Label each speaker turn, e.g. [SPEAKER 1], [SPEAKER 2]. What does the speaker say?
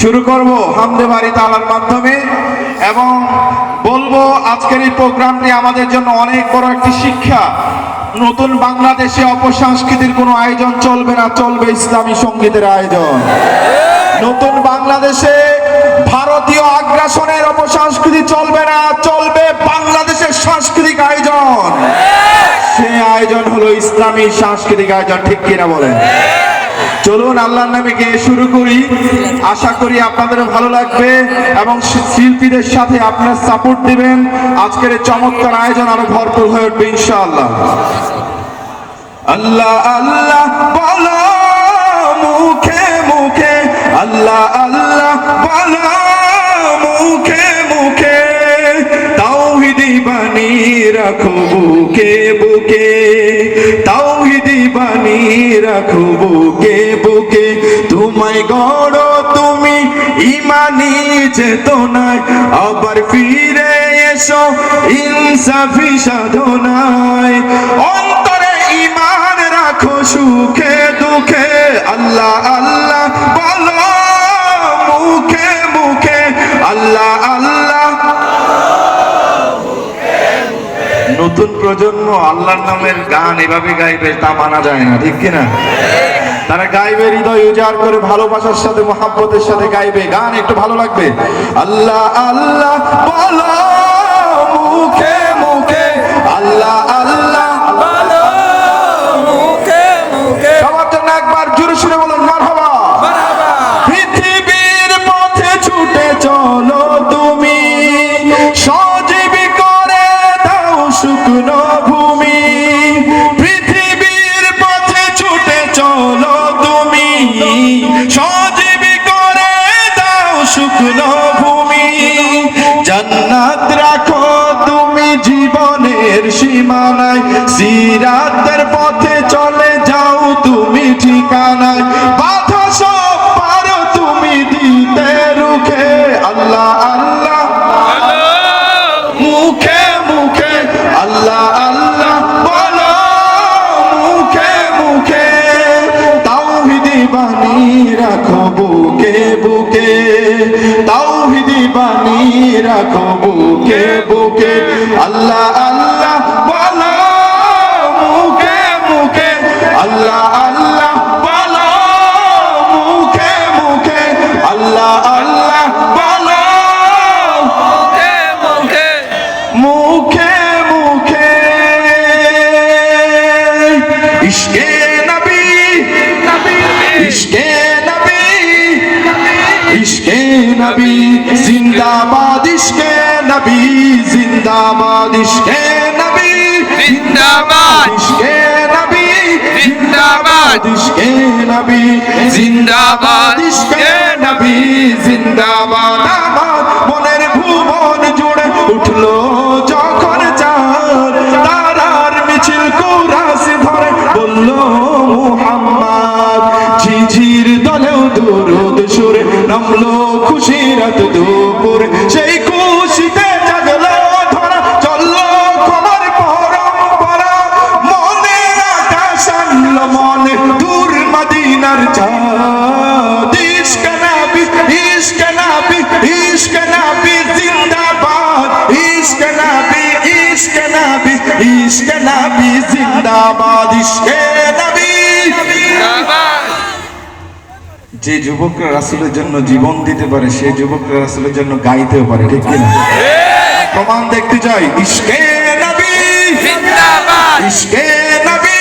[SPEAKER 1] শুরু করব হামদে বাড়ি তালার মাধ্যমে এবং বলব আজকের এই প্রোগ্রামটি আমাদের জন্য অনেক বড় একটি শিক্ষা। নতুন বাংলাদেশে অপসংস্কৃতির কোনো আয়োজন চলবে না, চলবে ইসলামী সঙ্গীতের আয়োজন। নতুন বাংলাদেশে ভারতীয় আগ্রাসনের অপসংস্কৃতি চলবে না, চলবে বাংলাদেশের সাংস্কৃতিক আয়োজন। সেই আয়োজন হলো ইসলামী সাংস্কৃতিক আয়োজন, ঠিক কিনা বলেন? চলুন আল্লাহর নামে গিয়ে শুরু করি। আশা করি আপনাদের ভালো লাগবে এবং শিল্পীদের সাথে আপনার সাপোর্ট দিবেন। আজকের এই চমৎকার আয়োজন আরও ভরপুর হয়ে উঠবে ইনশাআল্লাহ। আল্লাহ আল্লাহ, বলো মুখে মুখে। আল্লাহ আল্লাহ, বলো মুখে মুখে। তাওহিদি বানি রাখো বুকে বুকে। বানি রাখো বুকে বুকে। তোমায় গড় তুমি ইমানি চেতনায়। আবার ফিরে এসো ইনসাফি সাধনায়। অন্তরে ইমান রাখো সুখে দুঃখে। আল্লাহ নতুন প্রজন্ম আল্লাহর নামের গান এভাবে গাইবে তা মানা যায় না, ঠিক কিনা? তারা গাইবে হৃদয় উজাড় করে ভালোবাসার সাথে, মহাব্বতের সাথে গাইবে। গান একটু ভালো লাগবে। আল্লাহ আল্লাহ, বলো মুখে মুখে। আল্লাহ আল্লাহ
[SPEAKER 2] মুখে মুখে।
[SPEAKER 1] সবার জন্য একবার তুমি সজীবী করে দাও শুকনো ভূমি। জান্নাত রাখো তুমি জীবনের সীমানায়। সিরাতের পথে চলে যাও তুমি ঠিকানায়। বাধা সব পারো তুমি দিতে রুখে। আল্লাহ আল্লাহ। মুখে মুখে আল্লাহ আল্লাহ বানি রাখো বুকে বুকে। আল্লাহ আল্লাহ বলো মুখে মুখে। আল্লাহ আল্লাহ বলো মুখে মুখে। আল্লাহ ইশকে নবী? জিন্দাবাদ ইশকে নবী? জিন্দাবাদ ইশকে নবী?
[SPEAKER 2] জিন্দাবাদ।
[SPEAKER 1] ইশকে নবী?
[SPEAKER 2] জিন্দাবাদ।
[SPEAKER 1] ইশকে নবী? জিন্দাবাদ। ইশকে নবী? জিন্দাবাদ। খুশিরাত দুপুর যে যুবকরা রাসুলের জন্য জীবন দিতে পারে সেই যুবকরা রাসুলের জন্য গাইতেও পারে ঠিক কিনা প্রমাণ দেখতে চাই ইস্কে নবী। নবী।